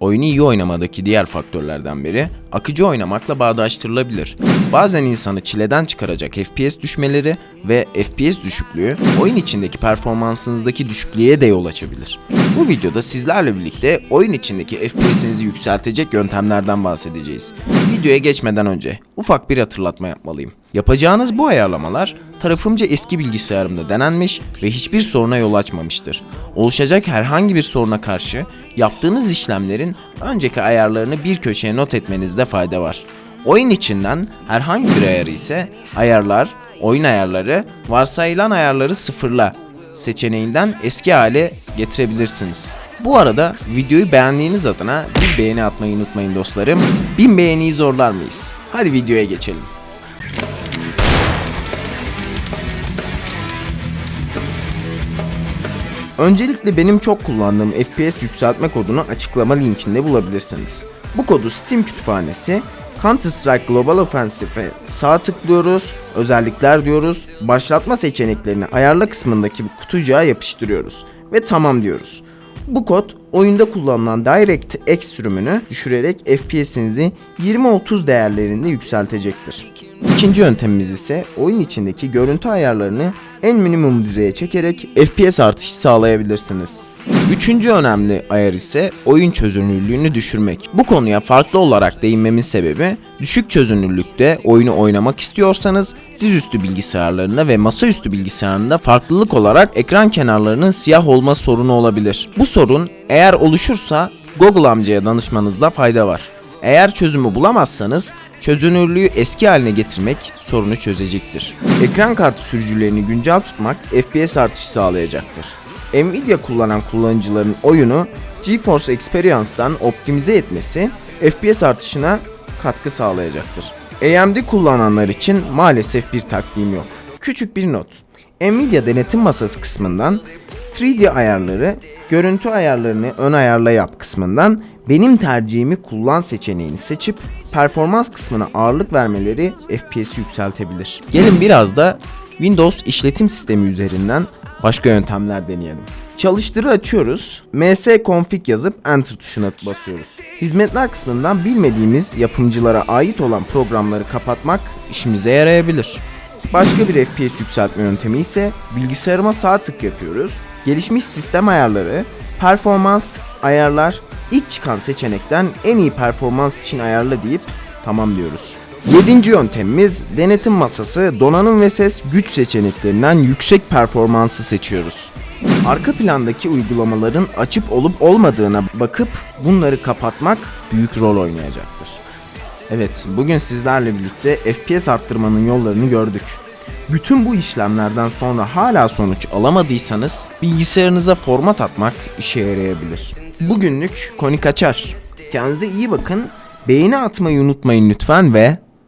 oyunu iyi oynamadaki diğer faktörlerden biri akıcı oynamakla bağdaştırılabilir. Bazen insanı çileden çıkaracak FPS düşmeleri ve FPS düşüklüğü oyun içindeki performansınızdaki düşüklüğe de yol açabilir. Bu videoda sizlerle birlikte oyun içindeki FPS'inizi yükseltecek yöntemlerden bahsedeceğiz. Videoya geçmeden önce ufak bir hatırlatma yapmalıyım. Yapacağınız bu ayarlamalar tarafımca eski bilgisayarımda denenmiş ve hiçbir soruna yol açmamıştır. Oluşacak herhangi bir soruna karşı yaptığınız işlemlerin önceki ayarlarını bir köşeye not etmenizde fayda var. Oyun içinden herhangi bir ayarı ise ayarlar, oyun ayarları, varsayılan ayarları sıfırla seçeneğinden eski hale getirebilirsiniz. Bu arada videoyu beğendiğiniz adına bir beğeni atmayı unutmayın dostlarım. 1000 beğeniyi zorlar mıyız? Hadi videoya geçelim. Öncelikle benim çok kullandığım FPS yükseltme kodunu açıklama linkinde bulabilirsiniz. Bu kodu Steam kütüphanesi Counter Strike Global Offensive'e sağ tıklıyoruz, özellikler diyoruz, başlatma seçeneklerini ayarla kısmındaki kutucuğa yapıştırıyoruz ve tamam diyoruz. Bu kod oyunda kullanılan DirectX sürümünü düşürerek FPS'inizi 20-30 değerlerinde yükseltecektir. İkinci yöntemimiz ise oyun içindeki görüntü ayarlarını en minimum düzeye çekerek FPS artışı sağlayabilirsiniz. Üçüncü önemli ayar ise oyun çözünürlüğünü düşürmek. Bu konuya farklı olarak değinmemin sebebi düşük çözünürlükte oyunu oynamak istiyorsanız dizüstü bilgisayarlarında ve masaüstü bilgisayarında farklılık olarak ekran kenarlarının siyah olma sorunu olabilir. Bu sorun eğer oluşursa Google amcaya danışmanızda fayda var. Eğer çözümü bulamazsanız çözünürlüğü eski haline getirmek sorunu çözecektir. Ekran kartı sürücülerini güncel tutmak FPS artışı sağlayacaktır. Nvidia kullanan kullanıcıların oyunu GeForce Experience'dan optimize etmesi FPS artışına katkı sağlayacaktır. AMD kullananlar için maalesef bir taktiğim yok. Küçük bir not. Nvidia denetim masası kısmından 3D ayarları, görüntü ayarlarını ön ayarla yap kısmından benim tercihimi kullan seçeneğini seçip performans kısmına ağırlık vermeleri FPS yükseltebilir. Gelin biraz da Windows işletim sistemi üzerinden başka yöntemler deneyelim. Çalıştırı açıyoruz. msconfig yazıp enter tuşuna basıyoruz. Hizmetler kısmından bilmediğimiz yapımcılara ait olan programları kapatmak işimize yarayabilir. Başka bir FPS yükseltme yöntemi ise bilgisayarıma sağ tık yapıyoruz. Gelişmiş sistem ayarları, performans, ayarlar, ilk çıkan seçenekten en iyi performans için ayarla deyip tamam diyoruz. Yedinci yöntemimiz denetim masası donanım ve ses güç seçeneklerinden yüksek performansı seçiyoruz. Arka plandaki uygulamaların açıp olup olmadığına bakıp bunları kapatmak büyük rol oynayacaktır. Evet, bugün sizlerle birlikte FPS arttırmanın yollarını gördük. Bütün bu işlemlerden sonra hala sonuç alamadıysanız bilgisayarınıza format atmak işe yarayabilir. Bugünlük koni kaçar. Kendinize iyi bakın. Beğeni atmayı unutmayın lütfen ve